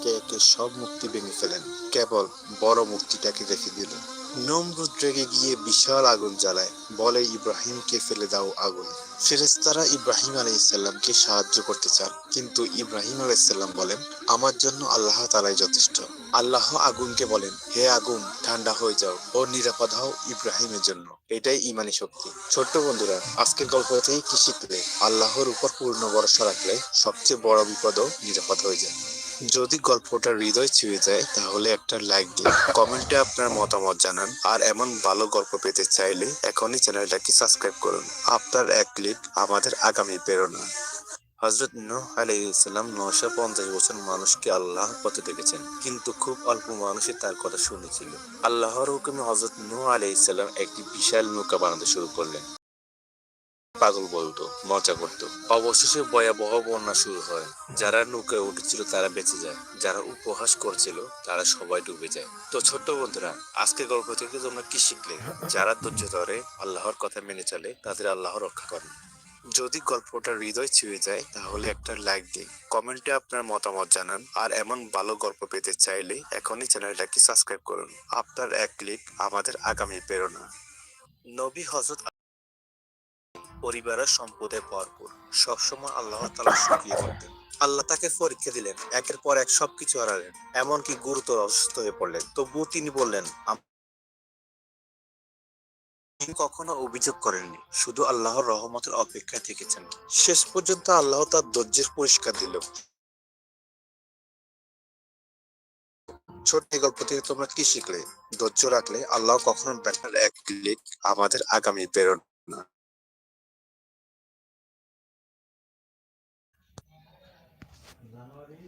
একে একে সব মূর্তি ভেঙে ফেলেন। কেবল বড় মূর্তিটাকে রেখে দিল। নমরুদ রেগে গিয়ে বিশাল আগুন জ্বালায়। বলে, ইব্রাহিমকে ফেলে দাও আগুন। ফেরেস্তারা ইব্রাহিম আলাইসাল্লামকে সাহায্য করতে চান। কিন্তু ইব্রাহিম আলাইসাল্লাম বলেন, আমার জন্য আল্লাহ তালাই যথেষ্ট। আল্লাহ আগুনকে বলেন, হে আগুন, ঠান্ডা হয়ে যাও ও নিরাপদ হও ইব্রাহিমের জন্য। এটাই ইমানি শক্তি। ছোট্ট বন্ধুরা, আজকের গল্প থেকে কি শিখলে? আল্লাহর উপর পূর্ণ ভরসা রাখলে সবচেয়ে বড় বিপদও নিরাপদ হয়ে যায়। যদি গল্পটা হৃদয় ছুঁয়ে যায়, তাহলে একটা লাইক দিন। কমেন্টে আপনার মতামত জানান। আর এমন ভালো গল্প পেতে চাইলে এখনই চ্যানেলটাকে সাবস্ক্রাইব করুন। আপনার এক ক্লিক আমাদের আগামী প্রেরণা। হজরত নূহ আলাইহিসসালাম নশো পঞ্চাশ বছর মানুষকে আল্লাহর পথে দেখেছেন। কিন্তু খুব অল্প মানুষই তার কথা শুনেছিল। আল্লাহর হুকুমে হজরত নূহ আলাইহিসসালাম একটি বিশাল নৌকা বানাতে শুরু করলেন। পাগল বলতো, মজা করতো। অবশেষে ভয়াবহ বন্যা শুরু হয়। যারা নৌকায় উঠেছিল, তারা বেঁচে যায়। যারা উপহাস করছিল, তারা সবাই ডুবে যায়। তো ছোট্ট বন্ধুরা, আজকের গল্প থেকে তোমরা কি শিখলে? যারা ধৈর্য ধরে আল্লাহর কথা মেনে চলে, তাদের আল্লাহ রক্ষা করেন। যদি গল্পটা হৃদয় ছুঁয়ে যায়, তাহলে একটা লাইক দিন। কমেন্টে আপনার মতামত জানান। আর এমন ভালো গল্প পেতে চাইলে এখনই চ্যানেলটাকে সাবস্ক্রাইব করুন। আপনার এক ক্লিক আমাদের আগামী প্রেরণা। নবী হজরত পরিবারের সম্পদে ভরপুর। সবসময় আল্লাহ তালা শুকিয়ে করতেন আল্লাহ তাকে পরীক্ষা দিলেন, একের পর এক সবকিছু হারালেন, এমনকি গুরুতর অসুস্থ হয়ে পড়লেন। তবুও তিনি বললেন কখনো অভিযোগ করেননি, শুধু আল্লাহর রহমতের অপেক্ষায় থেকেছেন। শেষ পর্যন্ত আল্লাহ তার ধৈর্যের পরিষ্কার দিল। এই গল্প থেকে তোমরা কি শিখলে? ধৈর্য রাখলে আল্লাহ কখনো ব্যাটার এক ক্লিক আমাদের আগামী প্রেরণা জানুয়ারি